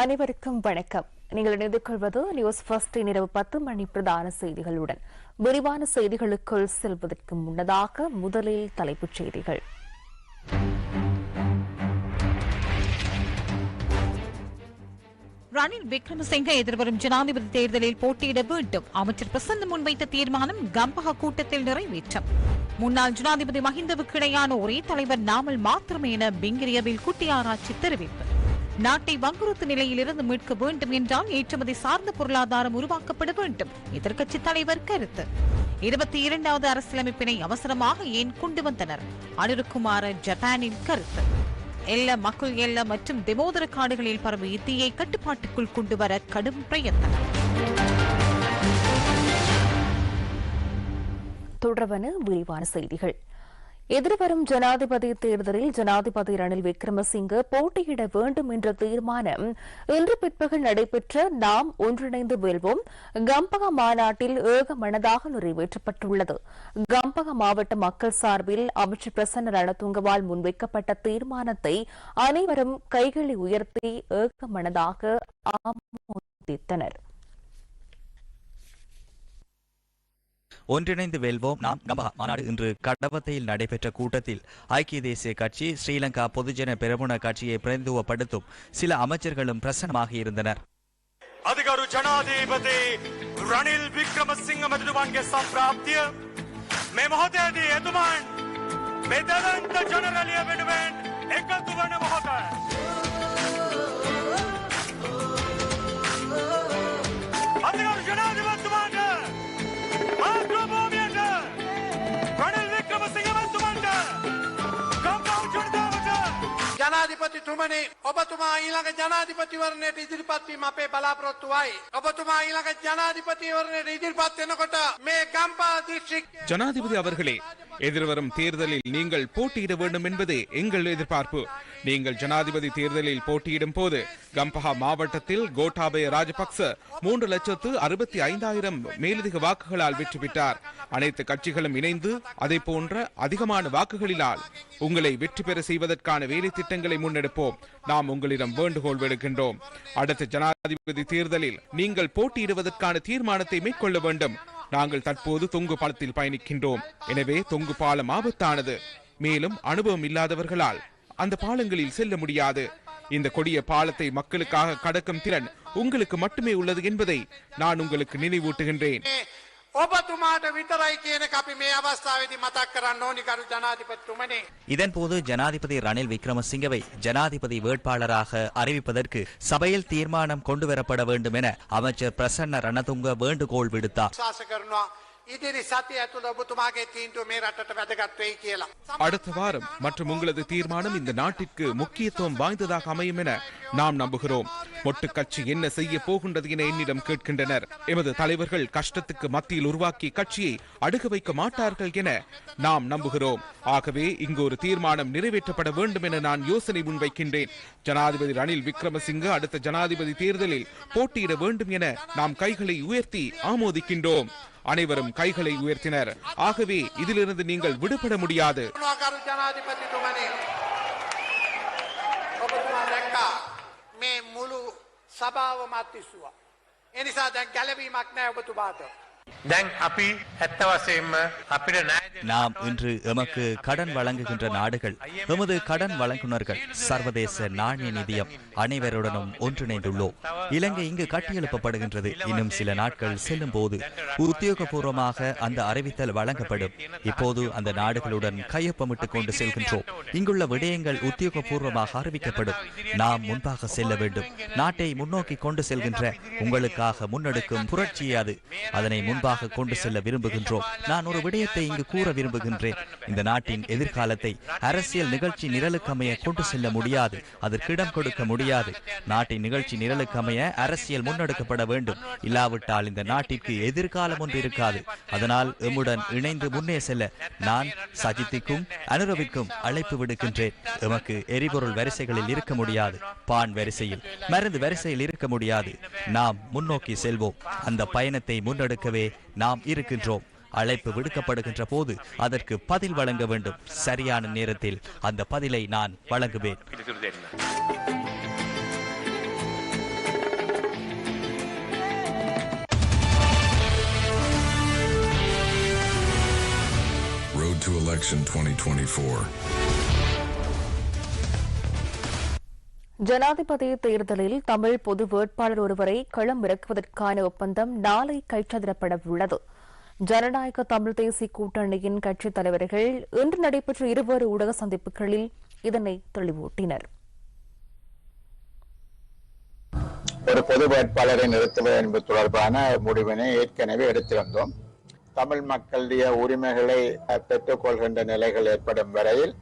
அனைவருக்கும் வணக்கம். நீங்கள் இணைந்து கொள்வது நியூஸ் ஃபர்ஸ்ட் இரவு பத்து மணி பிரதான செய்திகளுடன். விரிவான செய்திகளுக்குள் செல்வதற்கு முன்னதாக முதலில் தலைப்புச் செய்திகள். ரணில் விக்ரமசிங்க எதிர்வரும் ஜனாதிபதி தேர்தலில் போட்டியிட வேண்டும். அமைச்சர் பிரசந்த் முன்வைத்த தீர்மானம் கம்பஹா கூட்டத்தில் நிறைவேற்றம். முன்னாள் ஜனாதிபதி மஹிந்தவுக்கு இணையான ஒரே தலைவர் நாமல் மாத்திரமே என பிங்கிரியவில் குட்டியாராய்ச்சி தெரிவிப்பு. நாட்டை வங்குறுத்து நிலையிலிருந்து மீட்க வேண்டும் என்றால் ஏற்றுமதி சார்ந்த பொருளாதாரம் உருவாக்கப்பட வேண்டும். எதிர்க்கட்சித் தலைவர் கருத்து. இருபத்தி இரண்டாவது அரசியலமைப்பினை அவசரமாக ஏன் கொண்டு வந்தனர்? அனிருக்குமார ஜப்பானின் கருத்து. எல்ல மக்கள் எல்ல மற்றும் திமோதர காடுகளில் பரவும் தீயை கட்டுப்பாட்டுக்குள் கொண்டுவர கடும் பிரயத்தனம். தொடர்பான விரிவான செய்திகள். எதிர்வரும் ஜனாதிபதி தேர்தலில் ஜனாதிபதி ரணில் விக்ரமசிங்கே போட்டியிட வேண்டும் என்ற தீர்மானம் இன்று பிற்பகல் நடைபெற்ற நாம் ஒன்றிணைந்து வெல்வோம். கம்பக மாநாட்டில் ஏகமனதாக நிறைவேற்றப்பட்டுள்ளது. கம்பக மாவட்ட மக்கள் சார்பில் அமைச்சர் பிரசன்ன ரணதுங்கவால் முன்வைக்கப்பட்ட தீர்மானத்தை அனைவரும் கைகளை உயர்த்தி ஏகமனதாக ஆமோதித்தனர். ஒன்றிணைந்து வெல்வோம் நாம் கம்பஹா மாநாடு இன்று கடவத்தையில் நடைபெற்ற கூட்டத்தில் ஐக்கிய தேசிய கட்சி ஸ்ரீலங்கா பொதுஜன பெரமுன கட்சியை பிரதிநிதித்துவப்படுத்தும் சில அமைச்சர்களும் பிரசன்னமாக இருந்தனர் අධිකරු ජනාධීපති රනිල් වික්‍රමසිංහ මැතිතුමන්ගේ සම්ප්‍රාප්තිය මේ මොහොතේදී එතුමන් මෙදවන්ත ජනරලිය වෙනුවෙන් එකතු වන මොහොත. അങ്ങനെ ඔබතුමා ඊළඟ ජනාධිපතිවරණයට ඉදිරිපත්වීම අපේ බලාපොරොත්තුවයි. ඔබතුමා ඊළඟ ජනාධිපතිවරණයට ඉදිරිපත් වෙනකොට මේ ගම්පා දිස්ත්‍රික්කය ஜனாதிபதி அவர்களே எதிர்வரும் தேர்தலில் நீங்கள் போட்டியிட வேண்டும் என்பதே எங்கள் எதிர்பார்ப்பு நீங்கள் ஜனாதிபதி தேர்தலில் போட்டியிடும் போது கம்பஹா மாவட்டத்தில் கோட்டாபய ராஜபக்ச மூன்று லட்சத்து அறுபத்தி ஐந்தாயிரம் மேலதிக வாக்குகளால் வெற்றி பெற்றார் அனைத்து கட்சிகளும் இணைந்து அதை போன்ற அதிகமான வாக்குகளினால் உங்களை வெற்றி பெற செய்வதற்கான வேலை திட்டங்களை முன்னெடுப்போம் நாம் உங்களிடம் வேண்டுகோள் விடுக்கின்றோம். அடுத்த ஜனாதிபதி தேர்தலில் நீங்கள் போட்டியிடுவதற்கான தீர்மானத்தை மேற்கொள்ள வேண்டும். நாங்கள் தற்போது தொங்கு பாலத்தில் பயணிக்கின்றோம். எனவே தொங்கு பாலம் ஆபத்தானது. மேலும் அனுபவம் இல்லாதவர்களால் அந்த பாலங்களில் செல்ல முடியாது. இந்த கொடிய பாலத்தை மக்களுக்காக கடக்கும் திறன் உங்களுக்கு மட்டுமே உள்ளது என்பதை நான் உங்களுக்கு நினைவூட்டுகின்றேன். ඔබතුමාට විතරයි කියන එක අපි මේ අවස්ථාවේදී මතක් කරන්න ඕනි කරු ජනාධිපතිතුමනි. இதன்போது ஜனாதிபதி ரணில் விக்ரமசிங்கவை ஜனாதிபதி வேட்பாளராக அறிவிப்பதற்கு சபையில் தீர்மானம் கொண்டுவரப்பட வேண்டும் என அமைச்சர் பிரசன்ன ரணதுங்க வேண்டுகோள் விடுத்தார் ශාස කරනවා ඉදිරි සති ඇතුළ ඔබතුමාගේ තීන්දුව මේ රටට වැදගත් වෙයි කියලා. அடுத்த வாரம் மற்றும் உங்களது தீர்மானம் இந்த நாட்டிற்கு முக்கியத்துவம் வாய்ந்ததாக அமையும் என நாம் நம்புகிறோம் மொட்டு கட்சி என்ன செய்ய போகின்றது என என்னிடம் கேட்கின்றனர் எமது தலைவர்கள் கஷ்டத்துக்கு மத்தியில் உருவாக்கிய கட்சியை அடுக்க வைக்க மாட்டார்கள் என நாம் நம்புகிறோம் ஆகவே இங்கு ஒரு தீர்மானம் நிறைவேற்றப்பட வேண்டும் என நான் யோசனை முன்வைக்கின்றேன் ஜனாதிபதி ரணில் விக்ரமசிங்க அடுத்த ஜனாதிபதி தேர்தலில் போட்டியிட வேண்டும் என நாம் கைகளை உயர்த்தி ஆமோதிக்கின்றோம் அனைவரும் கைகளை உயர்த்தினர் ஆகவே இதிலிருந்து நீங்கள் விடுபட முடியாது මොනවා කරු ජනාධිපතිතුමනි. ඔබතුමා දැක්කා මේ මුළු සභාව මත්තිස්සුවා. එනිසා දැන් ගැලවීමක් නෑ ඔබතුමාට. நாம் இன்று எமக்கு கடன் வழங்குகின்ற நாடுகள் எமது கடன் வழங்குநர்கள் சர்வதேச நாணய நிதியம் அனைவருடனும் ஒன்றிணைந்துள்ளோம். இலங்கை இங்கு கட்டியெழுப்பப்படுகின்றது. இன்னும் சில நாட்கள் செல்லும் போது உத்தியோகபூர்வமாக அந்த அறிவித்தல் வழங்கப்படும். இப்போது அந்த நாடுகளுடன் கையொப்பமிட்டுக் கொண்டு செல்கின்றோம். இங்குள்ள விடயங்கள் உத்தியோகபூர்வமாக அறிவிக்கப்படும். நாம் முன்பாக செல்ல வேண்டும். நாட்டை முன்னோக்கி கொண்டு செல்கின்ற உங்களுக்காக முன்னெடுக்கும் புரட்சி அது. அதனை முன் முன்பாக கொண்டு செல்ல விரும்புகின்றோம். நான் ஒரு விடயத்தை இங்கு கூற விரும்புகின்றேன். இந்த நாட்டின் எதிர்காலத்தை அரசியல் நிகழ்ச்சி நிரலுக்கமைய கொண்டு செல்ல முடியாது. அதற்கு இடம் கொடுக்க முடியாது. நாட்டின் நிகழ்ச்சி நிரலுக்கமைய அரசியல் முன்னெடுக்கப்பட வேண்டும். இல்லாவிட்டால் இந்த நாட்டிற்கு எதிர்காலம் ஒன்று இருக்காது. அதனால் எம்முடன் இணைந்து முன்னே செல்ல நான் சஜித்திற்கும் அனுரவிற்கும் அழைப்பு விடுக்கின்றேன். எமக்கு எரிபொருள் வரிசைகளில் இருக்க முடியாது. பான் வரிசையில் மருந்து வரிசையில் இருக்க முடியாது. நாம் முன்னோக்கி செல்வோம். அந்த பயணத்தை முன்னெடுக்கவே நிலையிலே நாம் இருக்கின்றோம். அழைப்பு விடுக்கப்படுகின்ற போது அதற்கு பதில் வழங்க வேண்டும். சரியான நேரத்தில் அந்த பதிலை நான் வழங்குவேன். Road to Election 2024. ஜனாதிபதி தேர்தலில் தமிழ் பொது வேட்பாளர் ஒருவரை களம் இறக்குவதற்கான ஒப்பந்தம் நாளை கைச்சதிடப்பட உள்ளது ஜனநாயக தமிழ் தேசிய கூட்டணியின் கட்சித் தலைவர்கள் இன்று நடைபெற்ற இருவேறு ஊடக சந்திப்புகளில் இதனை தெளிவூட்டினர். ஒரு பொது வேட்பாளரை நிறுத்துவது என்பது தொடர்பான முடிவினை ஏற்கனவே எடுத்திருந்தோம். தமிழ் மக்களுடைய உரிமைகளை பெற்றுக்கொள்கின்ற நிலைகள் ஏற்படும் வரையில்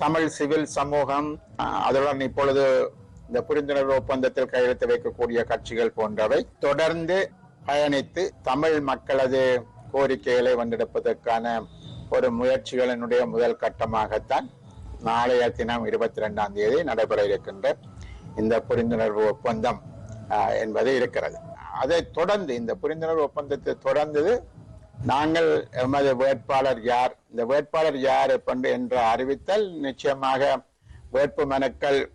தமிழ் சிவில் சமூகம் அதனுடன் அதுடன் இப்பொழுது இந்த புரிந்துணர்வு ஒப்பந்தத்தில் கையெழுத்து வைக்கக்கூடிய கட்சிகள் போன்றவை தொடர்ந்து பயணித்து தமிழ் மக்களது கோரிக்கைகளை வந்தெடுப்பதற்கான ஒரு முயற்சிகளினுடைய முதல் கட்டமாகத்தான் நாளைய தினம் இருபத்தி ரெண்டாம் தேதி நடைபெற இருக்கின்ற இந்த புரிந்துணர்வு ஒப்பந்தம் என்பது இருக்கிறது. அதைத் தொடர்ந்து இந்த புரிந்துணர்வு ஒப்பந்தத்தை தொடர்ந்தது நாங்கள் எமது வேட்பாளர் யார்? இந்த வேட்பாளர் யார் என்று அறிவித்தல் நிச்சயமாக வேட்பு மனுக்கள்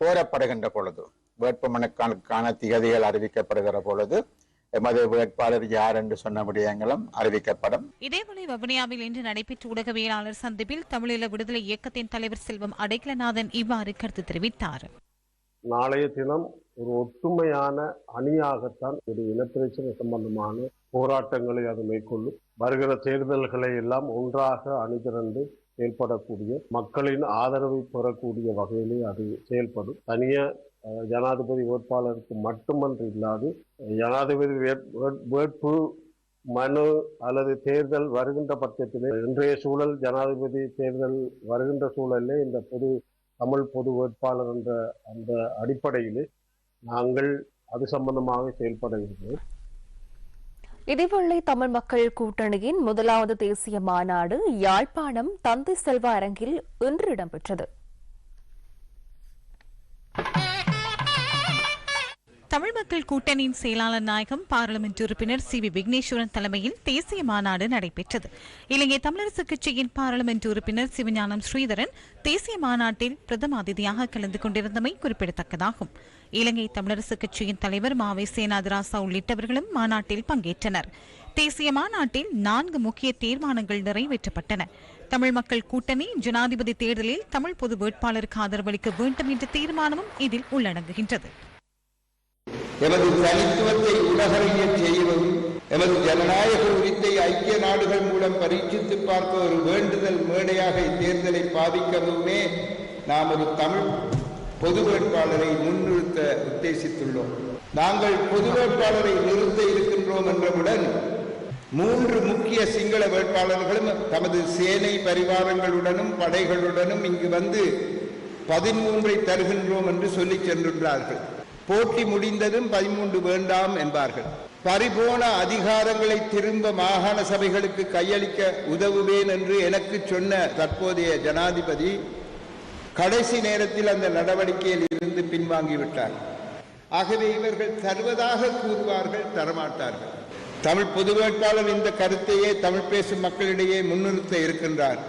கோரப்படுகின்ற பொழுது வேட்பு மனுக்களுக்கான திகதிகள் அறிவிக்கப்படுகிற பொழுது எமது வேட்பாளர் யார் என்று சொன்ன விடயங்களும் அறிவிக்கப்படும். இதேவேளை வவுனியாவில் இன்று நடைபெற்ற ஊடகவியலாளர் சந்திப்பில் தமிழீழ விடுதலை இயக்கத்தின் தலைவர் செல்வம் அடைக்கலநாதன் இவ்வாறு கருத்து தெரிவித்தார். நாளைய தினம் ஒரு ஒற்றுமையான அணியாகத்தான் ஒரு இனப்பிரச்சனை சம்பந்தமான போராட்டங்களை அது மேற்கொள்ளும். வருகிற தேர்தல்களை எல்லாம் ஒன்றாக அணிதிரண்டு செயல்படக்கூடிய மக்களின் ஆதரவை பெறக்கூடிய வகையிலே அது செயல்படும். தனிய ஜனாதிபதி வேட்பாளருக்கு மட்டுமன்று இல்லாது ஜனாதிபதி வேட்- வேட்- வேட்பு மனு அல்லது தேர்தல் வருகின்ற பட்சத்திலே இன்றைய சூழல் ஜனாதிபதி தேர்தல் வருகின்ற சூழலிலே இந்த பொது தமிழ் பொது வேட்பாளர் என்ற அந்த அடிப்படையில் நாங்கள் அது சம்பந்தமாக செயல்பட இருக்கிறோம் இதேவேளை தமிழ் மக்கள் கூட்டணியின் முதலாவது தேசிய மாநாடு யாழ்ப்பாணம் தந்தை செல்வா அரங்கில் இன்று இடம்பெற்றது. தமிழ் மக்கள் கூட்டணியின் செயலாளர் நாயகம் பாராளுமன்ற உறுப்பினர் சி வி விக்னேஸ்வரன் தலைமையில் தேசிய மாநாடு நடைபெற்றது. இலங்கை தமிழரசு கட்சியின் பாராளுமன்ற உறுப்பினர் சிவஞானம் ஸ்ரீதரன் தேசிய மாநாட்டில் பிரதம அதிதியாக கலந்து கொண்டிருந்தமை குறிப்பிடத்தக்கதாகும். இலங்கை தமிழரசு கட்சியின் தலைவர் மாவை சேனாதிராசா உள்ளிட்டவர்களும் மாநாட்டில் பங்கேற்றனர். தேசிய மாநாட்டில் நான்கு முக்கிய தீர்மானங்கள் நிறைவேற்றப்பட்டன. தமிழ் மக்கள் கூட்டணி ஜனாதிபதி தேர்தலில் தமிழ் பொது வேட்பாளருக்கு ஆதரவளிக்க வேண்டும் என்ற தீர்மானமும் இதில் உள்ளடங்குகின்றது. எமது தனித்துவத்தை உலகறிய செய்வதும் எமது ஜனநாயக உரித்தை ஐக்கிய நாடுகள் மூலம் பரீட்சித்து பார்க்க ஒரு வேண்டுதல் மேடையாக இத்தேர்தலை பாதிக்கவுமே நாம் ஒரு தமிழ் பொது வேட்பாளரை முன்னிறுத்த உத்தேசித்துள்ளோம். நாங்கள் பொது வேட்பாளரை நிறுத்த இருக்கின்றோம் என்றவுடன் மூன்று முக்கிய சிங்கள வேட்பாளர்களும் தமது சேனை பரிவாரங்களுடனும் படைகளுடனும் இங்கு வந்து பதிமூன்றை தருகின்றோம் என்று சொல்லிச் சென்றுள்ளார்கள் போட்டி முடிந்ததும் பதிமூன்று வேண்டாம் என்பார்கள். பறிபோன அதிகாரங்களை திரும்ப மாகாண சபைகளுக்கு கையளிக்க உதவுவேன் என்று எனக்கு சொன்ன தற்போதைய ஜனாதிபதி கடைசி நேரத்தில் அந்த நடவடிக்கையில் இருந்து பின்வாங்கிவிட்டார் ஆகவே இவர்கள் தருவதாக கூறுவார்கள் தரமாட்டார்கள். தமிழ் பொது வேட்பாளர் இந்த கருத்தையே தமிழ் பேசும் மக்களிடையே முன்னிறுத்த இருக்கின்றார்.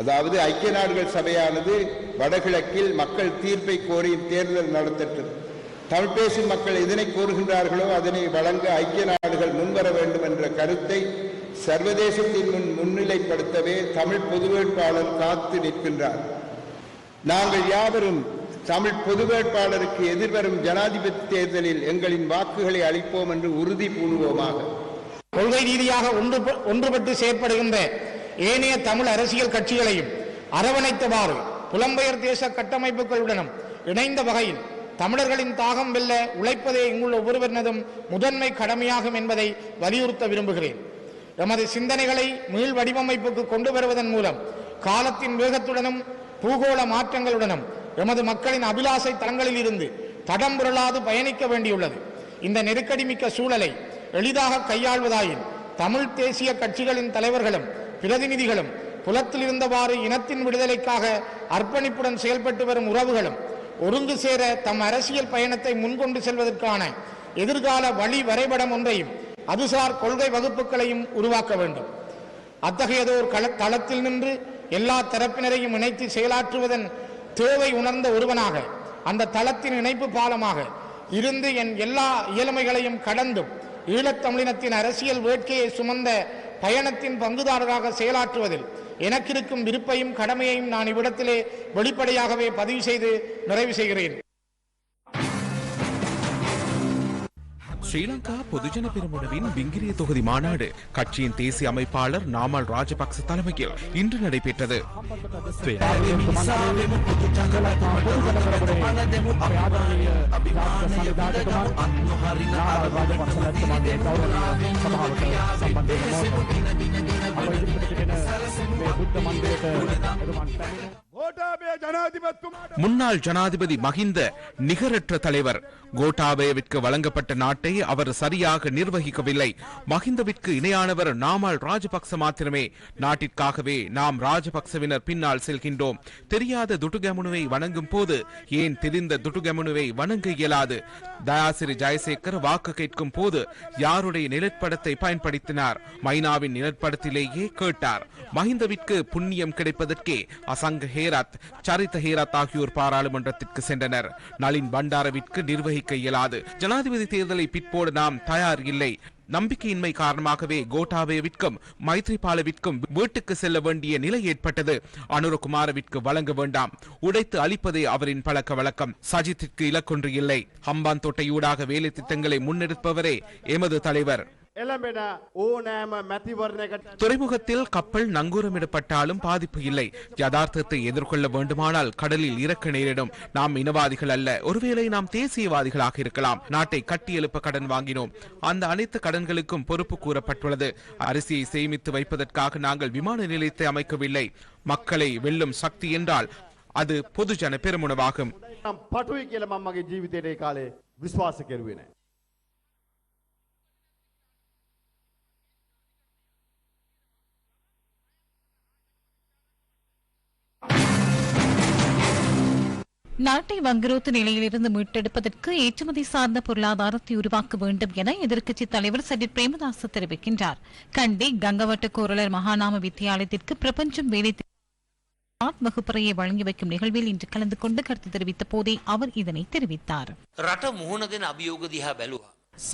அதாவது ஐக்கிய நாடுகள் சபையானது வடகிழக்கில் மக்கள் தீர்ப்பை கோரி தேர்தல் நடத்தட்டது தமிழ் பேசும் மக்கள் எதனை கோருகின்றார்களோ அதனை வழங்க ஐக்கிய நாடுகள் முன்வர வேண்டும் என்ற கருத்தை சர்வதேசத்தின் முன் முன்னிலைப்படுத்தவே தமிழ் பொது வேட்பாளர் காத்து நிற்கின்றார். நாங்கள் யாவரும் தமிழ் பொது வேட்பாளருக்கு எதிர்வரும் ஜனாதிபதி தேர்தலில் எங்களின் வாக்குகளை அளிப்போம் என்று உறுதி பூணுவோமாக. கொள்கை ரீதியாக ஒன்று ஒன்றுபட்டு செயற்படுகின்ற ஏனைய தமிழ் அரசியல் கட்சிகளையும் அரவணைத்தவாறு புலம்பெயர் தேச கட்டமைப்புகளுடனும் இணைந்த வகையில் தமிழர்களின் தாகம் வெல்ல உழைப்பதே இங்குள்ள ஒவ்வொருவரினதும் முதன்மை கடமையாகும் என்பதை வலியுறுத்த விரும்புகிறேன். எமது சிந்தனைகளை மீள் வடிவமைப்புக்கு கொண்டு வருவதன் மூலம் காலத்தின் வேகத்துடனும் பூகோள மாற்றங்களுடனும் எமது மக்களின் அபிலாசை தளங்களில் இருந்து தடம் புரளாது பயணிக்க வேண்டியுள்ளது. இந்த நெருக்கடி மிக்க சூழலை எளிதாக கையாள்வதாயின் தமிழ் தேசிய கட்சிகளின் தலைவர்களும் பிரதிநிதிகளும் புலத்தில் இருந்தவாறு இனத்தின் விடுதலைக்காக அர்ப்பணிப்புடன் செயல்பட்டு வரும் உறவுகளும் ஒருங்கு சேர தம் அரசியல் பயணத்தை முன்கொண்டு செல்வதற்கான எதிர்கால வழி வரைபடம் ஒன்றையும் அதுசார் கொள்கை வகுப்புகளையும் உருவாக்க வேண்டும். அத்தகையதோர் கள தளத்தில் நின்று எல்லா தரப்பினரையும் இணைத்து செயலாற்றுவதன் தேவை உணர்ந்த ஒருவனாக அந்த தளத்தின் இணைப்பு பாலமாக இருந்து என் எல்லா இயலுமைகளையும் கடந்தும் ஈழத்தமிழினத்தின் அரசியல் வேட்கையை சுமந்த பயணத்தின் பங்குதாரராக செயலாற்றுவதில் எனக்கு இருக்கும் விருப்பையும் கடமையையும் நான் இவ்விடத்திலே வெளிப்படையாகவே பதிவு செய்து நிறைவு செய்கிறேன். ஸ்ரீலங்கா பொதுஜன பெருமுனவின் பிங்கிரிய தொகுதி மாநாடு கட்சியின் தேசிய அமைப்பாளர் நாமல் ராஜபக்ச தலைமையில் இன்று நடைபெற்றது முன்னாள் ஜனாதிபதி மஹிந்த நிகரற்ற தலைவர். கோட்டாபயவிற்கு வழங்கப்பட்ட நாட்டை அவர் சரியாக நிர்வகிக்கவில்லை. மஹிந்தவிற்கு இணையானவர் நாமல் ராஜபக்ச மாத்திரமே. நாட்டிற்காகவே நாம் ராஜபக்சவினர் பின்னால் செல்கின்றோம். தெரியாத துட்டுகமுனுவை வணங்கும் போது ஏன் தெரிந்த துட்டுகமுனுவை வணங்க இயலாது? தயாசிரி ஜெயசேகர் வாக்கு கேட்கும் போது யாருடைய நிலப்படத்தை பயன்படுத்தினார்? மைனாவின் நிலப்படத்திலேயே கேட்டார். மஹிந்தவிற்கு புண்ணியம் கிடைப்பதற்கே அசங்க ஹேர் ஹேராத் சரித்த ஹேராத் ஆகியோர் பாராளுமன்றத்திற்கு சென்றனர். நளின் பண்டாரவிற்கு நிர்வகிக்க இயலாது. ஜனாதிபதி தேர்தலை பிற்போடு நாம் தயார் இல்லை. நம்பிக்கையின்மை காரணமாகவே கோட்டாபயவிற்கும் மைத்ரிபாலவிற்கும் வீட்டுக்கு செல்ல வேண்டிய நிலை ஏற்பட்டது. அனுரகுமாரவிற்கு வழங்க வேண்டாம். உடைத்து அளிப்பதே அவரின் பழக்க வழக்கம். சஜித்திற்கு இலக்கொன்று இல்லை. ஹம்பாந்தோட்டையூடாக வேலை திட்டங்களை முன்னெடுப்பவரே எமது தலைவர். துறைமுகத்தில் கப்பல் நங்கூரமிடப்பட்டாலும் பாதிப்பு இல்லை. யதார்த்தத்தை எதிர்கொள்ள வேண்டுமானால் கடலில் இறக்க நேரிடும். நாம் இனவாதிகள் அல்ல. ஒருவேளை நாம் தேசியவாதிகளாக இருக்கலாம். நாட்டை கட்டியெழுப்ப கடன் வாங்கினோம். அந்த அனைத்து கடன்களுக்கும் பொறுப்பு கூறப்பட்டுள்ளது. அரிசியை சேமித்து வைப்பதற்காக நாங்கள் விமான நிலையத்தை அமைக்கவில்லை. மக்களை வெல்லும் சக்தி என்றால் அது பொதுஜன பெருமுனவாகும். නම් நாட்டை வங்குரோத்து நிலையிலிருந்து மீட்டெடுப்பதற்கு ஏற்றுமதி சார்ந்த பொருளாதாரத்தை உருவாக்க வேண்டும் என எதிர்க்கட்சி தலைவர் சஜித் பிரேமதாஸ் தெரிவிக்கின்றார். கண்டி கங்கவட்ட கோரலர் மகாநாம வித்தியாலயத்திற்கு பிரபஞ்சம் வேலை வகுப்பறையை வழங்கி வைக்கும் நிகழ்வில் இன்று கலந்து கொண்டு கருத்து தெரிவித்த போதே அவர் இதனை தெரிவித்தார்.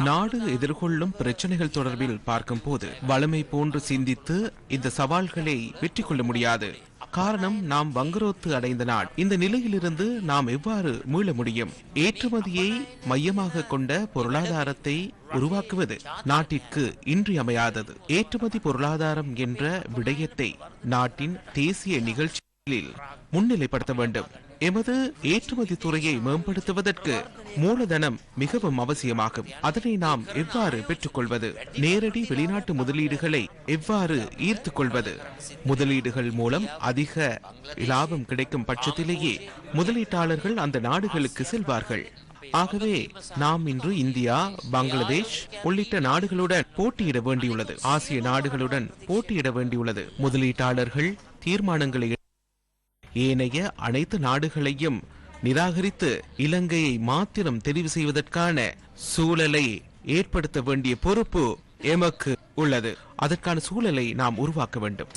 நாடு எதிர்கொள்ளும் பிரச்சனைகள் தொடர்பில் பார்க்கும் போது வளமை போன்று சிந்தித்து இந்த சவால்களை வெற்றி கொள்ள முடியாது. காரணம் நாம் வங்குரோத்து அடைந்த நாள். இந்த நிலையிலிருந்து நாம் எவ்வாறு மீள முடியும்? ஏற்றுமதியை மையமாக கொண்ட பொருளாதாரத்தை உருவாக்குவது நாட்டிற்கு இன்றியமையாதது. ஏற்றுமதி பொருளாதாரம் என்ற விடயத்தை நாட்டின் தேசிய நிகழ்ச்சிகளில் முன்னிலைப்படுத்த வேண்டும். எமது ஏற்றுமதி துறையை மேம்படுத்துவதற்கு மூலதனம் மிகவும் அவசியமாகும். அதனை நாம் எவ்வாறு பெற்றுக்கொள்வது? நேரடி வெளிநாட்டு முதலீடுகளை எவ்வாறு ஈர்த்துக் கொள்வது முதலீடுகள் மூலம் அதிக லாபம் கிடைக்கும் பட்சத்திலேயே முதலீட்டாளர்கள் அந்த நாடுகளுக்கு செல்வார்கள். ஆகவே நாம் இன்று இந்தியா பங்களாதேஷ் உள்ளிட்ட நாடுகளுடன் போட்டியிட வேண்டியுள்ளது. ஆசிய நாடுகளுடன் போட்டியிட வேண்டியுள்ளது. முதலீட்டாளர்கள் தீர்மானங்களை ஏனைய அனைத்து நாடுகளையும் நிராகரித்து இலங்கையை மாத்திரம் தெரிவு செய்வதற்கான சூழலை ஏற்படுத்த வேண்டிய பொறுப்பு எமக்கு உள்ளது. அதற்கான சூழலை நாம் உருவாக்க வேண்டும்.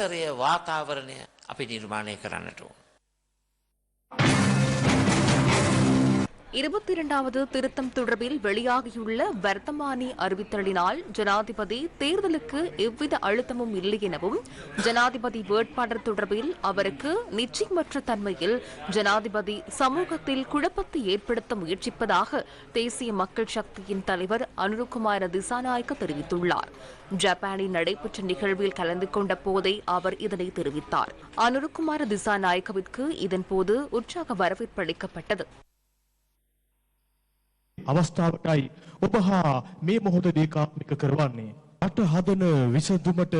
இருபத்தி இரண்டாவது திருத்தம் தொடர்பில் வெளியாகியுள்ள வர்த்தமானி அறிவித்தலினால் ஜனாதிபதி தேர்தலுக்கு எவ்வித அழுத்தமும் இல்லை எனவும் ஜனாதிபதி வேட்பாளர் தொடர்பில் அவருக்கு நிச்சயமற்ற தன்மையில் ஜனாதிபதி சமூகத்தில் குழப்பத்தை ஏற்படுத்த முயற்சிப்பதாக தேசிய மக்கள் சக்தியின் தலைவர் அனுருகுமார திசாநாயக்க தெரிவித்துள்ளார். ஜப்பானில் நடைபெற்ற நிகழ்வில் கலந்து கொண்ட போதே அவர் இதனை தெரிவித்தார். அனுருகுமார திசாநாயக்கவிற்கு இதன்போது உற்சாக வரவேற்பு அளிக்கப்பட்டது. අවස්ථාවටයි ඔබ හා මේ මොහොතදී කාත්මික කරවන්නේ. අට හදන විසඳුමට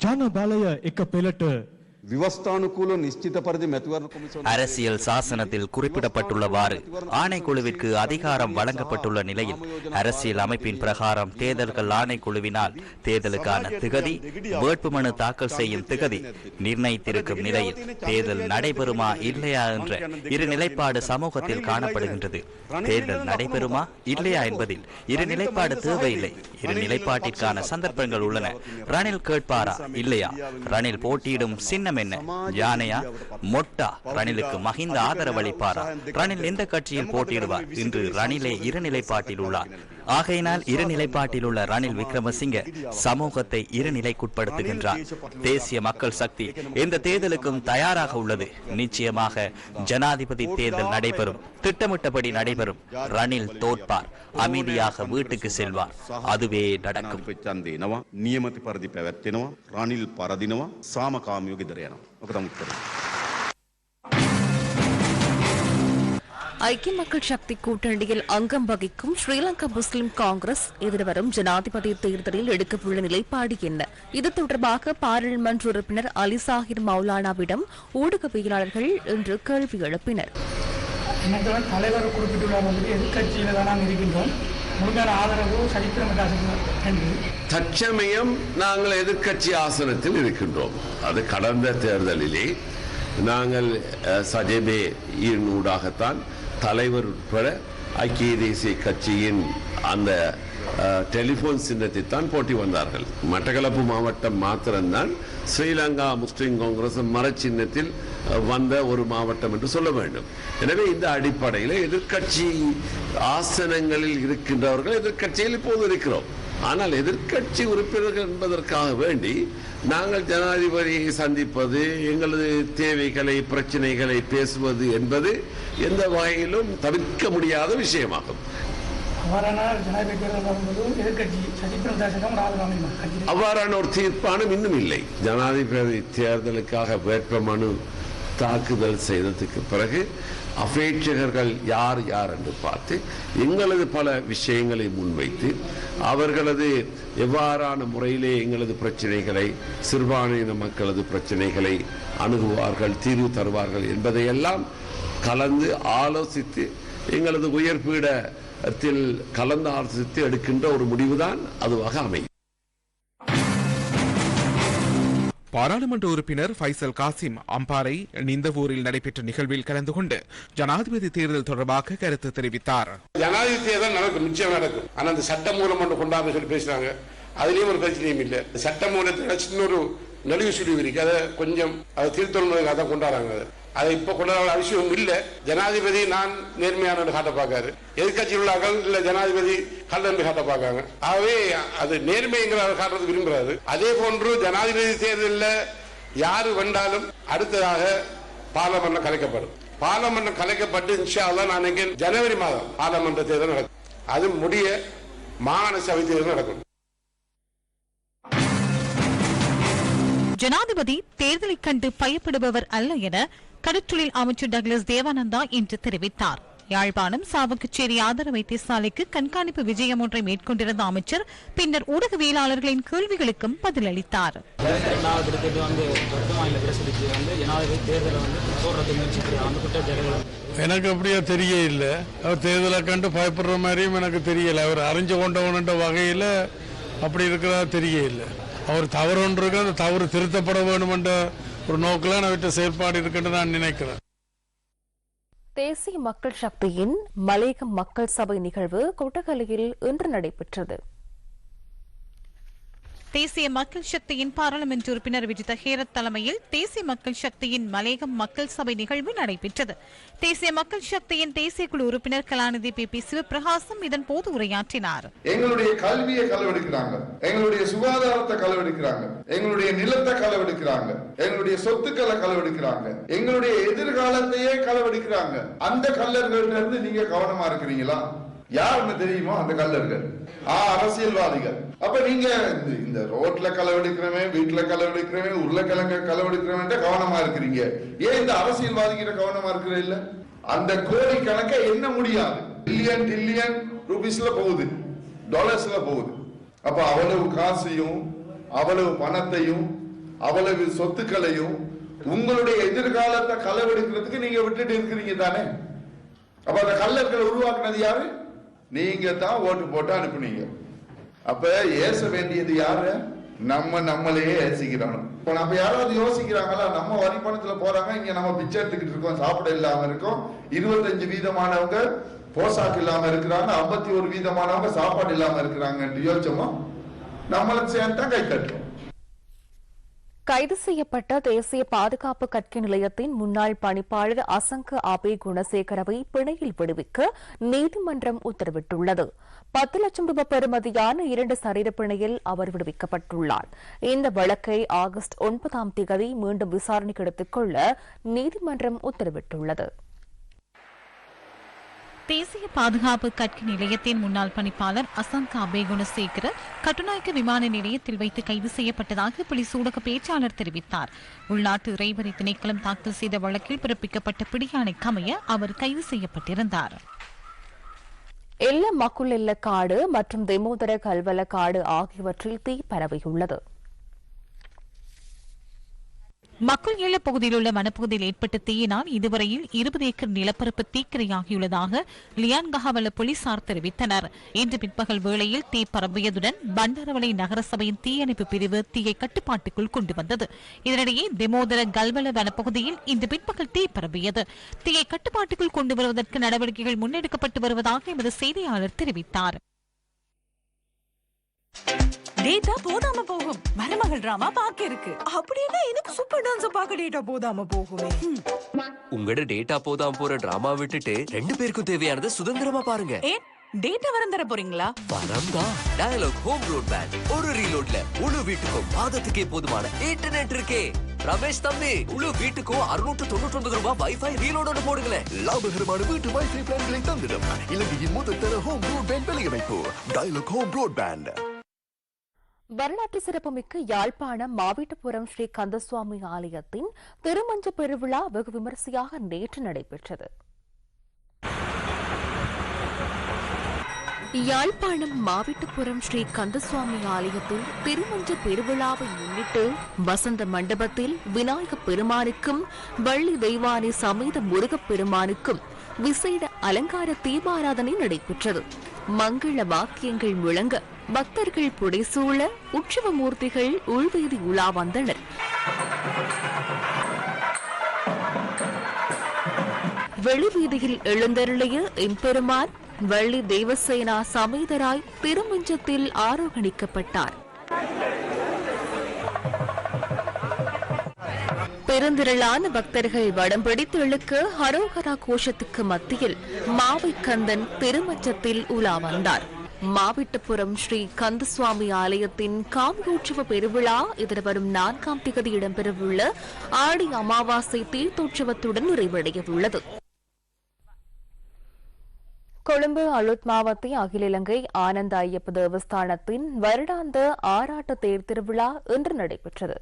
ජන බලය එක පෙළට அரசியல் சாசனத்தில் குறிப்பிடப்பட்டுள்ளவாறு ஆணைக்குழுவிற்கு அதிகாரம் வழங்கப்பட்டுள்ள நிலையில் அரசியல் அமைப்பின் பிரகாரம் தேர்தல்கள் ஆணைக்குழுவினால் தேர்தலுக்கான திகதி வேட்புமனு தாக்கல் செய்யும் திகதி நிர்ணயித்திருக்கும் நிலையில் தேர்தல் நடைபெறுமா இல்லையா என்ற இரு நிலைப்பாடு சமூகத்தில் காணப்படுகின்றது. தேர்தல் நடைபெறுமா இல்லையா என்பதில் இரு நிலைப்பாடு தேவையில்லை. இரு நிலைப்பாட்டிற்கான சந்தர்ப்பங்கள் உள்ளன. ரணில் கேட்பாரா? இல்லையா? ரணில் போட்டியிடும் சின்ன சின்னம் என்ன? யானையா? மொட்டா ரணிலுக்கு மகிந்த ஆதரவு அளிப்பாரா ரணில் எந்த கட்சியில் போட்டியிடுவார்? இன்று ரணிலே இரு நிலைப்பாட்டில் உள்ளார். ஆகையினால் இரு நிலைப்பாட்டில் உள்ள ரணில் விக்ரமசிங்க சமூகத்தை இருநிலைக்குட்படுத்துகின்றார். தேசிய மக்கள் சக்தி இந்த தேர்தலுக்கும் தயாராக உள்ளது. நிச்சயமாக ஜனாதிபதி தேர்தல் நடைபெறும். திட்டமிட்டபடி நடைபெறும். ரணில் தோற்பார். அமைதியாக வீட்டுக்கு செல்வார். அதுவே நடக்கும். நியமதி பரதி பெவர்த்தினவா ரணில் பரதினவா? சாமகாமியுகிதரேனம் ஐக்கிய மக்கள் சக்தி கூட்டணியில் அங்கம் வகிக்கும் ஸ்ரீலங்கா முஸ்லிம் காங்கிரஸ். எதிர்வரும் ஜனாதிபதி தேர்தலில் எடுக்கவுள்ள நிலைப்பாடு என்ன? இது தொடர்பாக பாராளுமன்ற உறுப்பினர் அலிசாஹிர் மௌலானாவிடம் ஊடகவியலாளர்கள் இன்று கேள்வி எழுப்பினர். தலைவர் குறிப்பிட்டுள்ளார் எதிர்கட்சியில் தான் இருக்கின்றோம். முழுமையான ஆதரவு நன்றி தற்சமயம் நாங்கள் எதிர்க்கட்சி ஆசனத்தில் இருக்கின்றோம். அது கடந்த தேர்தலிலே நாங்கள் அஹ், சஜேபே ஊடாகத்தான் தலைவர் உட்பட ஐக்கிய தேசிய கட்சியின் அந்த டெலிஃபோன் டெலிபோன் சின்னத்தை தான் போட்டி வந்தார்கள். மட்டக்களப்பு மாவட்டம் மாத்திரம்தான் ஸ்ரீலங்கா முஸ்லிம் காங்கிரஸ் மரச்சின்னத்தில் வந்த ஒரு மாவட்டம் என்று சொல்ல வேண்டும். எனவே இந்த அடிப்படையில் எதிர்க்கட்சி ஆசனங்களில் இருக்கின்றவர்கள் எதிர்க்கட்சியில் இப்போது இருக்கிறோம். ஆனால் எதிர்க்கட்சி உறுப்பினர்கள் என்பதற்காக வேண்டி நாங்கள் ஜனாதிபதியை சந்திப்பது எங்களது தேவைகளை பிரச்சனைகளை பேசுவது என்பது எந்த வகையிலும் தவிர்க்க முடியாத விஷயமாகும். அவ்வாறான எதிர்கட்சி ஒரு அவ்வாறான தீர்ப்பானம் இன்னும் இல்லை. ஜனாதிபதி தேர்தலுக்காக வேட்புமனு தாக்குதல் செய்ததுக்கு பிறகு அபேட்சகர்கள் யார் யார் என்று பார்த்து எங்களது பல விஷயங்களை முன்வைத்து அவர்களது எவ்வாறான முறையிலே எங்களது பிரச்சனைகளை சிறுபான்மையின மக்களது பிரச்சனைகளை அணுகுவார்கள் தீர்வு தருவார்கள் என்பதையெல்லாம் கலந்து ஆலோசித்து எங்களது உயர்பீடத்தில் கலந்து ஆலோசித்து எடுக்கின்ற ஒரு முடிவுதான் அதுவாக அமையும். பாராளுமன்ற உறுப்பினர் ஃபைசல் காசிம் அம்பாறை நிந்தவூரில் நடைபெற்ற நிகழ்வில் கலந்து கொண்டு ஜனாதிபதி தேர்தல் தொடர்பாக கருத்து தெரிவித்தார். ஜனாதிபதி தேர்தல் நடக்கும் நிச்சயம் நடக்கும். ஆனா அந்த சட்ட மூலம் ஒன்று கொண்டாந்து சொல்லி பேசுறாங்க. அதுலயும் ஒரு பிரச்சனையும் இல்லை. சட்ட மூலத்தில் சின்ன ஒரு நலிவு சுழிவு இருக்கு அதை கொஞ்சம் அதை திருத்தொழில் அதை கொண்டாடுறாங்க. அதை இப்போ இப்ப கொண்டாட அவசியம் இல்லை. ஜனாதிபதி நான் நேர்மையான காட்ட பார்க்காரு எதிர்கட்சியில் உள்ளார்கள் இல்ல ஜனாதிபதி கல்லன்று காட்ட பார்க்காங்க. ஆகவே அது நேர்மைங்கிற காட்டுறது விரும்புறாரு அதே போன்று ஜனாதிபதி தேர்தலில் யாரு வென்றாலும் அடுத்ததாக பாராளுமன்றம் கலைக்கப்படும். பாராளுமன்றம் கலைக்கப்பட்டு இன்ஷா நான் நினைக்கிறேன் ஜனவரி மாதம் பாராளுமன்ற தேர்தல் நடக்கும். அது முடிய மாகாண சபை தேர்தல் நடக்கும். ஜனாதிபதி தேர்தலை கண்டு பயப்படுபவர் அல்ல என கடற்றொழில் அமைச்சர் டக்ளஸ் தேவானந்தா இன்று தெரிவித்தார். யாழ்ப்பாணம் சாவகச்சேரி ஆதார வைத்தியசாலைக்கு கண்காணிப்பு விஜயம் ஒன்றை மேற்கொண்டிருந்த அமைச்சர் பின்னர் ஊடகவியலாளர்களின் கேள்விகளுக்கும் பதிலளித்தார். எனக்கு அப்படியே தெரிய இல்லை. அவர் தேர்தலை கண்டு பயப்படுற மாதிரியும் எனக்கு தெரியல. அவர் அறிஞ்சு கொண்டவனுன்ற வகையில் அப்படி இருக்கிறதா தெரிய இல்லை. அவர் தவறு ஒன்று இருக்கு அந்த தவறு திருத்தப்பட வேணுமென்ற ஒரு நோக்கில் அவர்கிட்ட செயல்பாடு இருக்குன்னு நான் நினைக்கிறேன். தேசிய மக்கள் சக்தியின் மலையக மக்கள் சபை நிகழ்வு கொட்டகலையில் இன்று நடைபெற்றது. தேசிய மக்கள் சக்தியின் பாராளுமன்ற உறுப்பினர் விஜித ஹேரத் தலைமையில் தேசிய மக்கள் சக்தியின் மலேகம் மக்கள் சபை நிகழ்வு நடைபெற்றது. தேசிய மக்கள் சக்தியின் தேசிய குழு உறுப்பினர் கலாநிதி பி. பி. சிவபிரகாசம் இதன் போது உரையாற்றினார். எங்களுடைய கல்வியை களவெடுக்கிறாங்க. எங்களுடைய சுகாதாரத்தை களவெடுக்கிறாங்க. எங்களுடைய நிலத்தை களவெடுக்கிறாங்க. எங்களுடைய சொத்துக்களை களவெடுக்கிறாங்க. எங்களுடைய எதிர்காலத்தையே களவெடுக்கிறாங்க. அந்த கல்லர்கள்ல இருந்து நீங்க கவனமா இருக்கிறீங்களா? யாருன்னு தெரியுமா அந்த கல்லர்கள் ஆ அரசியல்வாதிகள். அப்ப நீங்க இந்த- இந்த ரோட்ல களவெடுக்கிறவன் வீட்டுல களவெடுக்கிறவன் உருளைக்கிழங்க களவெடுக்கிறவன் கவனமா இருக்கிறீங்க. ஏன் இந்த அரசியல்வாதிகிட்ட கவனமா இருக்கிற இல்ல? அந்த கோடி கணக்கை என்ன முடியாது? பில்லியன் டில்லியன் ரூபீஸ்ல போகுது. டாலர்ஸ்ல போகுது. அப்ப அவ்வளவு காசையும் அவ்வளவு பணத்தையும் அவ்வளவு சொத்துக்களையும் உங்களுடைய எதிர்காலத்தை களவெடுக்கிறதுக்கு நீங்க விட்டுட்டு இருக்கிறீங்க தானே? அப்ப அந்த கல்லர்களை உருவாக்குனது யாரு? நீங்க தான் ஓட்டு போட்டு அனுப்புனீங்க. அப்ப ஏச வேண்டியது யாரு? நம்ம நம்மளையே ஏசிக்கிறோம் இப்ப நம்ம யாராவது யோசிக்கிறாங்களா? நம்ம வரி பணத்துல போறாங்க இங்க நம்ம பிச்சை எடுத்துக்கிட்டு இருக்கோம் சாப்பிட இல்லாம இருக்கோம். இருபத்தஞ்சு வீதமானவங்க போசாக்கு இல்லாம இருக்கிறாங்க ஐம்பத்தி ஒரு வீதமானவங்க சாப்பாடு இல்லாம இருக்கிறாங்கன்னு யோசிச்சோமா? நம்மளுக்கு சேர்ந்து தான் கை தட்டுறோம். கைது செய்யப்பட்ட தேசிய பாதுகாப்பு கட்சி நிலையத்தின் முன்னாள் பணிப்பாளர் அசங்க ஆபே குணசேகரவை பிணையில் விடுவிக்க நீதிமன்றம் உத்தரவிட்டுள்ளது. பத்து லட்சம் ரூபாய் பெறுமதியான இரண்டு சரீர பிணையில் அவர் விடுவிக்கப்பட்டுள்ளார். இந்த வழக்கை ஆகஸ்ட் ஒன்பதாம் தேதி மீண்டும் விசாரணைக்கு எடுத்துக் கொள்ள நீதிமன்றம் உத்தரவிட்டுள்ளது. தேசிய பாதுகாப்பு கட்சி நிலையத்தின் முன்னாள் பணிப்பாளர் அசங்கா பேகுணசேகர கட்டுநாயக்க விமான நிலையத்தில் வைத்து கைது செய்யப்பட்டதாக போலீஸ் ஊடக பேச்சாளர் தெரிவித்தார். உள்நாட்டு இறைவரி திணைக்களம் தாக்கல் செய்த வழக்கில் பிறப்பிக்கப்பட்ட பிடியாணைக்கு கமைய அவர் கைது செய்யப்பட்டிருந்தார். எல்ல மக்குள் எல்ல காடு மற்றும் தெமோதர கல்வல காடு ஆகியவற்றில் தீ பரவியுள்ளது. மக்கள் ஏல பகுதியில் உள்ள வனப்பகுதியில் ஏற்பட்ட தீயினால் இதுவரையில் இருபது ஏக்கர் நிலப்பரப்பு தீக்கிரையாகியுள்ளதாக லியான்கஹவல போலீசார் தெரிவித்தனர். இன்று பிற்பகல் வேளையில் தீ பரவியதுடன் பண்டாரவளை நகரசபையின் தீயணைப்பு பிரிவு தீயை கட்டுப்பாட்டுக்குள் கொண்டு வந்தது. இதனிடையே திமோதர கல்வல வனப்பகுதியில் இன்று பிற்பகல் தீ பரவியது. தீயை கட்டுப்பாட்டுக்குள் கொண்டு வருவதற்கு நடவடிக்கைகள் முன்னெடுக்கப்பட்டு வருவதாக எமது செய்தியாளர் தெரிவித்தார். டேட்டா போதாம போகும். மருமகள் டிராமா பாக்க இருக்கு. அப்படின்னா எனக்கு சூப்பர் டான்ஸ் பார்க்க டேட்டா போதாம போகுமே. உங்களோட டேட்டா போதாம போற டிராமா விட்டுட்டு ரெண்டு பேருக்கும் தேவையானது சுதந்திரமா பாருங்க. ஏன்? டேட்டா வரம் தர போறீங்களா? வரம்தா டயலாக் ஹோம் ப்ராட்பேண்ட் ஒரு ரீலோட்ல முழு வீட்டுக்கும் மாதத்துக்கே போதுமான இன்டர்நெட் இருக்கே. ரமேஷ் தம்பி முழு வீட்டுக்கும் அறுநூற்று தொண்ணூற்றி ஒன்பது ரூபாய் வைஃபை ரீலோடோட போடுங்களேன். லாபகரமான வீட்டு வைஃபை பிளான்களை தந்திடும். இலங்கையின் முதல் தர ஹோம் ப்ராட்பேண்ட் வெளியமைப்பு டயலாக் ஹோம் ப்ராட்பேண்ட் வரலாற்று சிறப்புமிக்க யாழ்ப்பாணம் மாவீட்டுபுரம் ஸ்ரீ கந்தசுவாமி ஆலயத்தின் திருமஞ்ச பெருவிழா வெகு விமரிசையாக நேற்று நடைபெற்றது. யாழ்ப்பாணம் மாவட்டபுரம் ஸ்ரீ கந்தசுவாமி ஆலயத்தில் திருமஞ்ச பெருவிழாவை முன்னிட்டு வசந்த மண்டபத்தில் விநாயகப் பெருமானுக்கும் வள்ளி தெய்வானை சமேத முருகப் பெருமானுக்கும் விசேட அலங்கார தீபாராதனை நடைபெற்றது. மங்கள வாக்கியங்கள் முழங்க பக்தர்கள் புடைசூழ உற்சவ மூர்த்திகள் உள்வீதி உலா வந்தனர். வெளிவீதியில் எழுந்தருளிய எம்பெருமான் வள்ளி தேவசேனா சமேதராய் திருமஞ்சத்தில் ஆரோகணிக்கப்பட்டார். பெருந்திரளான பக்தர்கள் வடம் பிடித்து இழுக்க ஹரோஹரா கோஷத்துக்கு மத்தியில் மாவை கந்தன் திருமச்சத்தில் உலா வந்தார். மாவிட்டபுரம் ஸ்ரீ கந்தசுவாமி ஆலயத்தின் காமியோற்சவ பெருவிழா எதிர்வரும் நான்காம் திகதி இடம்பெறவுள்ள ஆடி அமாவாசை தீர்த்தோற்சவத்துடன் நிறைவடைய உள்ளது கொழும்பு அழுத் மாவட்ட அகில இலங்கை ஆனந்த ஐயப்ப தேவஸ்தானத்தின் வருடாந்த ஆராட்ட தேர் திருவிழா இன்று நடைபெற்றது.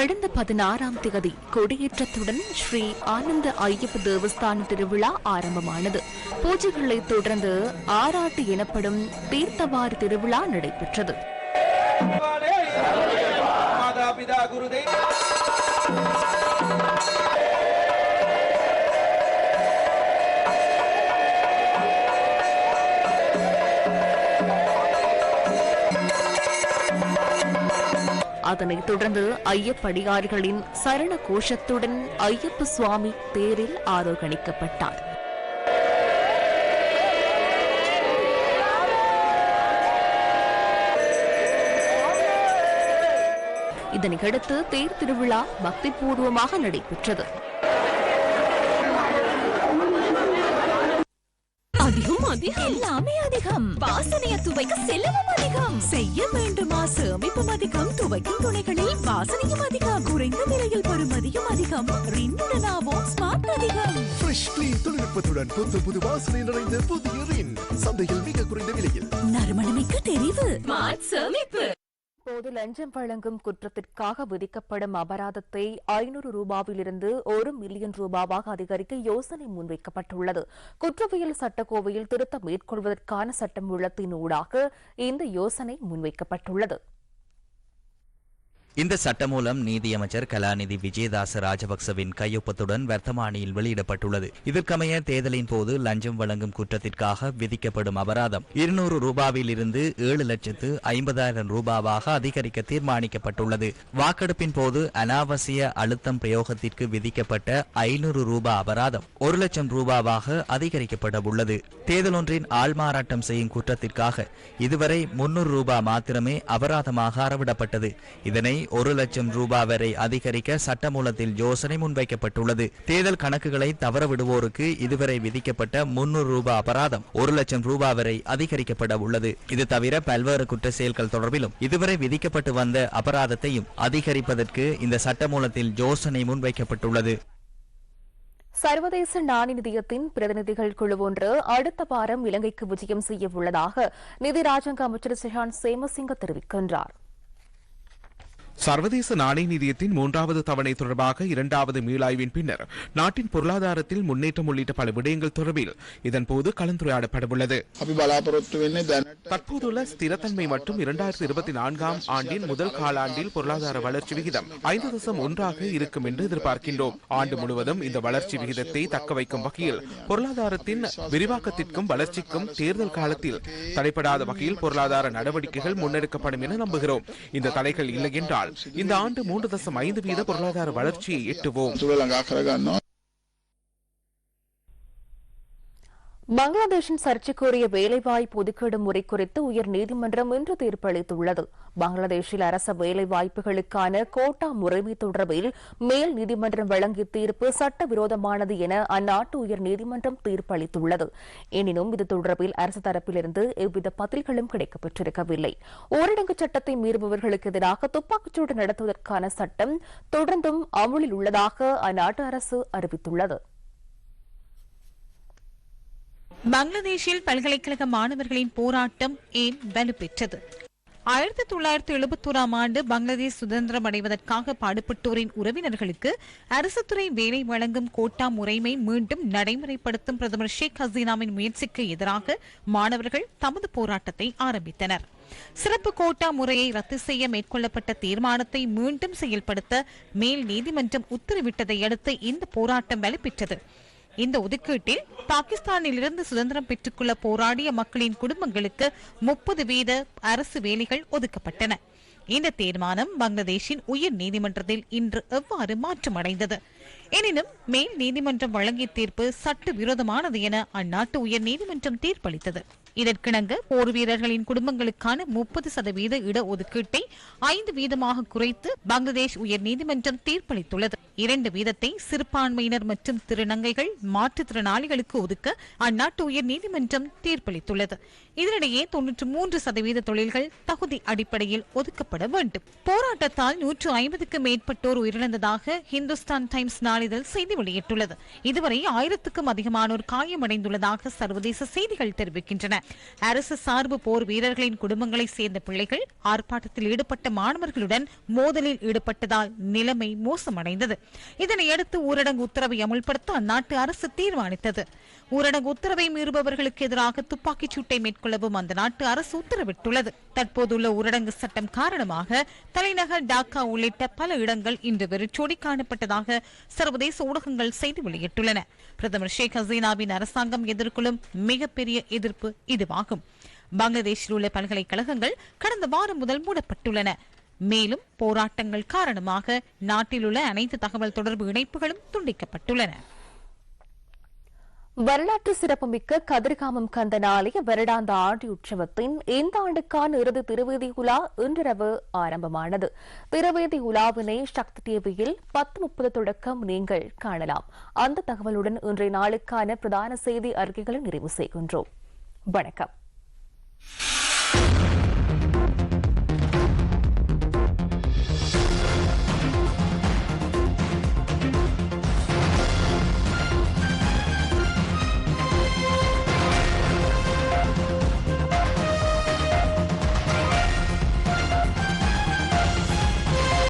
கடந்த பதினாறாம் திகதி கொடியேற்றத்துடன் ஸ்ரீ ஆனந்த ஐயப்ப தேவஸ்தான திருவிழா ஆரம்பமானது. பூஜைகளைத் தொடர்ந்து ஆராட்டு எனப்படும் தீர்த்தவாரி திருவிழா நடைபெற்றது. மாதாபிதா குருதே. அதனைத் தொடர்ந்து ஐயப்படியார்களின் சரண கோஷத்துடன் ஐயப்ப சுவாமி தேரில் ஆரோகணிக்கப்பட்டார். இதனையடுத்து தேர் திருவிழா பக்திபூர்வமாக நடைபெற்றது. அதிகம். எல்லாமே அதிகம். வாசனைய துவைக்க செலவும் அதிகம். செய்ய வேண்டுமா? சேமிப்பும் அதிகம். துவைக்கும் துணைகளில் வாசனையும் அதிகம். குறைந்த விலையில் பெறுமதியும் அதிகம். ரின்னுடனாவும் ஸ்மார்ட் அதிகம். ஃப்ரெஷ் கிளீன் தொழில்நுட்பத்துடன் புது புது வாசனை நிறைந்த புதிய ரின். சந்தையில் மிக குறைந்த விலையில். நறுமணமிக்க தெரிவு. ஸ்மார்ட் சேமிப்பு. போது லஞ்சம் வழங்கும் குற்றத்திற்காக விதிக்கப்படும் அபராதத்தை ஐநூறு ரூபாவிலிருந்து ஒரு மில்லியன் ரூபாவாக அதிகரிக்க யோசனை முன்வைக்கப்பட்டுள்ளது. குற்றவியல் சட்டக்கோவையில் திருத்தம் மேற்கொள்வதற்கான சட்டமூலத்தின் ஊடாக இந்த யோசனை முன்வைக்கப்பட்டுள்ளது. இந்த சட்டம் மூலம் நீதியமைச்சர் கலாநிதி விஜயதாச ராஜபக்சவின் கையொப்பத்துடன் வர்த்தமானியில் வெளியிடப்பட்டுள்ளது. இதற்கமைய தேர்தலின் போது லஞ்சம் வழங்கும் குற்றத்திற்காக விதிக்கப்படும் அபராதம் இருநூறு ரூபாவில் இருந்து ஏழு லட்சத்து ஐம்பதாயிரம் ரூபாவாக அதிகரிக்க தீர்மானிக்கப்பட்டுள்ளது. வாக்கெடுப்பின் போது அனாவசிய அழுத்தம் பிரயோகத்திற்கு விதிக்கப்பட்ட ஐநூறு ரூபாய் அபராதம் ஒரு லட்சம் ரூபாவாக அதிகரிக்கப்பட உள்ளது தேர்தல் ஒன்றின் ஆள்மாறாட்டம் செய்யும் குற்றத்திற்காக இதுவரை முன்னூறு ரூபாய் மாத்திரமே அபராதமாக அறவிடப்பட்டது. இதனை ஒரு லட்சம் ரூபாய் வரை அதிகரிக்க சட்டமூலத்தில் யோசனை முன்வைக்கப்பட்டுள்ளது. தேர்தல் கணக்குகளை தவற விடுவோருக்கு இதுவரை விதிக்கப்பட்ட முன்னூறு ரூபாய் அபராதம் ஒரு லட்சம் ரூபாய் வரை அதிகரிக்கப்பட உள்ளது. இது தவிர பல்வேறு குற்ற செயல்கள் தொடர்பிலும் இதுவரை விதிக்கப்பட்டு வந்த அபராதத்தையும் அதிகரிப்பதற்கு இந்த சட்டமூலத்தில் யோசனை முன்வைக்கப்பட்டுள்ளது. சர்வதேச நாணய நிதியத்தின் பிரதிநிதிகள் குழு ஒன்று அடுத்த வாரம் இலங்கைக்கு விஜயம் செய்ய உள்ளதாக நிதி ராஜாங்க அமைச்சர் சிஹான் சேமசிங்க தெரிவிக்கின்றார். சர்வதேச நாணய நிதியத்தின் மூன்றாவது தவணை தொடர்பாக இரண்டாவது மீளாய்வின் பின்னர் நாட்டின் பொருளாதாரத்தில் முன்னேற்றம் உள்ளிட்ட பல விடயங்கள் தொடர்பில் இதன்போது கலந்துரையாடப்படவுள்ளது. தற்போதுள்ள ஸ்திரத்தன்மை மற்றும் இரண்டாயிரத்தி இருபத்தி நான்காம் ஆண்டின் முதல் காலாண்டில் பொருளாதார வளர்ச்சி விகிதம் ஐந்து தசம் ஒன்றாக இருக்கும் என்று எதிர்பார்க்கின்றோம். ஆண்டு முழுவதும் இந்த வளர்ச்சி விகிதத்தை தக்க வைக்கும் வகையில் பொருளாதாரத்தின் விரிவாக்கத்திற்கும் வளர்ச்சிக்கும் தேர்தல் காலத்தில் தடைப்படாத வகையில் பொருளாதார நடவடிக்கைகள் முன்னெடுக்கப்படும் என நம்புகிறோம். இந்த தடைகள் இல்லை என்றால் இந்த ஆண்டு மூன்று தசம் ஐந்து வீத பொருளாதார வளர்ச்சியை எட்டுவோம். பங்களாதேஷின் சர்ச்சைக்குரிய வேலைவாய்ப்பு ஒதுக்கீடு முறை குறித்து உயர் நீதிமன்றம் இன்று தீர்ப்பளித்துள்ளது பங்களாதேஷில் அரச வேலைவாய்ப்புகளுக்கான கோட்டா முறைமை தொடர்பில் மேல் நீதிமன்றம் வழங்கிய தீர்ப்பு சட்டவிரோதமானது என அந்நாட்டு உயர் நீதிமன்றம் தீர்ப்பளித்துள்ளது எனினும் இது தொடர்பில் அரசு தரப்பிலிருந்து எவ்வித பதில்களும் கிடைக்கப்பெற்றிருக்கவில்லை ஊரடங்கு சட்டத்தை மீறுபவர்களுக்கு எதிராக துப்பாக்கிச்சூடு நடத்துவதற்கான சட்டம் தொடர்ந்தும் அமுலில் உள்ளதாக அந்நாட்டு அரசு அறிவித்துள்ளது. பங்களாதேஷில் பல்கலைக்கழக மாணவர்களின் போராட்டம் ஏன் வலுப்பெற்றது? ஆயிரத்தி தொள்ளாயிரத்தி எழுபத்தோராம் ஆண்டு பங்களாதேஷ் சுதந்திரம் அடைவதற்காக பாடுபட்டோரின் உறவினர்களுக்கு அரசு துறை வேலை வழங்கும் கோட்டா முறைமை மீண்டும் நடைமுறைப்படுத்தும் பிரதமர் ஷேக் ஹசீனாவின் முயற்சிக்கு எதிராக மாணவர்கள் தமது போராட்டத்தை ஆரம்பித்தனர். சிறப்பு கோட்டா முறையை ரத்து செய்ய மேற்கொள்ளப்பட்ட தீர்மானத்தை மீண்டும் செயல்படுத்த மேல் நீதிமன்றம் உத்தரவிட்டதை அடுத்து இந்த போராட்டம் வலுப்பெற்றது. இந்த ஒதுக்கீட்டில் பாகிஸ்தானிலிருந்து சுதந்திரம் பெற்றுக்கொள்ள போராடிய மக்களின் குடும்பங்களுக்கு முப்பது வீத அரசு வேலைகள் ஒதுக்கப்பட்டன. இந்த தீர்மானம் பங்களாதேஷின் உயர் நீதிமன்றத்தில் இன்று எவ்வாறு மாற்றமடைந்தது? எனினும் மேல் நீதிமன்றம் வழங்கிய தீர்ப்பு சட்ட விரோதமானது என அந்நாட்டு உயர் நீதிமன்றம் தீர்ப்பளித்தது. இதற்கிணங்க போர் வீரர்களின் குடும்பங்களுக்கான முப்பது சதவீத இடஒதுக்கீட்டை ஐந்து வீதமாக குறைத்து பங்களாதேஷ் உயர் நீதிமன்றம் தீர்ப்பளித்துள்ளது. இரண்டு வீதத்தை சிறுபான்மையினர் மற்றும் திருநங்கைகள் மாற்றுத்திறனாளிகளுக்கு ஒதுக்க அந்நாட்டு உயர் நீதிமன்றம் தீர்ப்பளித்துள்ளது. இதனிடையே தொன்னூற்று மூன்று சதவீத தொழில்கள் தகுதி அடிப்படையில் ஒதுக்கப்பட வேண்டும். போராட்டத்தால் நூற்று ஐம்பதுக்கு மேற்பட்டோர் உயிரிழந்ததாக ஹிந்துஸ்தான் டைம்ஸ் நாளிதழ் செய்தி வெளியிட்டுள்ளது. இதுவரை ஆயிரத்துக்கும் அதிகமானோர் காயமடைந்துள்ளதாக சர்வதேச செய்திகள் தெரிவிக்கின்றன. அரசு சார்பு போர் வீரர்களின் குடும்பங்களை சேர்ந்த பிள்ளைகள் ஆர்ப்பாட்டத்தில் ஈடுபட்ட மாணவர்களுடன் மோதலில் ஈடுபட்டதால் நிலைமை மோசமடைந்தது. இதனையடுத்து ஊரடங்கு உத்தரவை அமுல்படுத்த அந்நாட்டு அரசு தீர்மானித்தது. ஊரடங்கு உத்தரவை மீறுபவர்களுக்கு எதிராக துப்பாக்கிச் சூட்டை மேற்கொள்ளவும் அந்த நாட்டு அரசு உத்தரவிட்டுள்ளது. தற்போதுள்ள ஊரடங்கு சட்டம் காரணமாக தலைநகர் டாக்கா உள்ளிட்ட பல இடங்கள் இன்று வெறிச்சோடி காணப்பட்டதாக சர்வதேச ஊடகங்கள் செய்தி வெளியிட்டுள்ளன. பிரதமர் ஷேக் ஹசீனாவின் அரசாங்கம் எதிர்கொள்ளும் மிகப்பெரிய எதிர்ப்பு இதுவாகும். பங்களாதேஷில் உள்ள பல்கலைக்கழகங்கள் கடந்த வாரம் முதல் மூடப்பட்டுள்ளன. மேலும் போராட்டங்கள் காரணமாக நாட்டில் உள்ள அனைத்து தகவல் தொடர்பு இணைப்புகளும் துண்டிக்கப்பட்டுள்ளன. வரலாற்று சிறப்புமிக்க கதிர்காமம் கந்தன் ஆலய வருடாந்த ஆண்டி உற்சவத்தின் இந்த ஆண்டுக்கான இறுதி திருவேதி உலா இன்றிரவு ஆரம்பமானது. திருவேதி உலாவினை சக்தி டிவியில் பத்து முப்பது தொடக்கம் நீங்கள் காணலாம். அந்த தகவலுடன் இன்றைய நாளுக்கான பிரதான செய்தி அறிக்கைகளை நிறைவு செய்கின்றோம். வணக்கம்.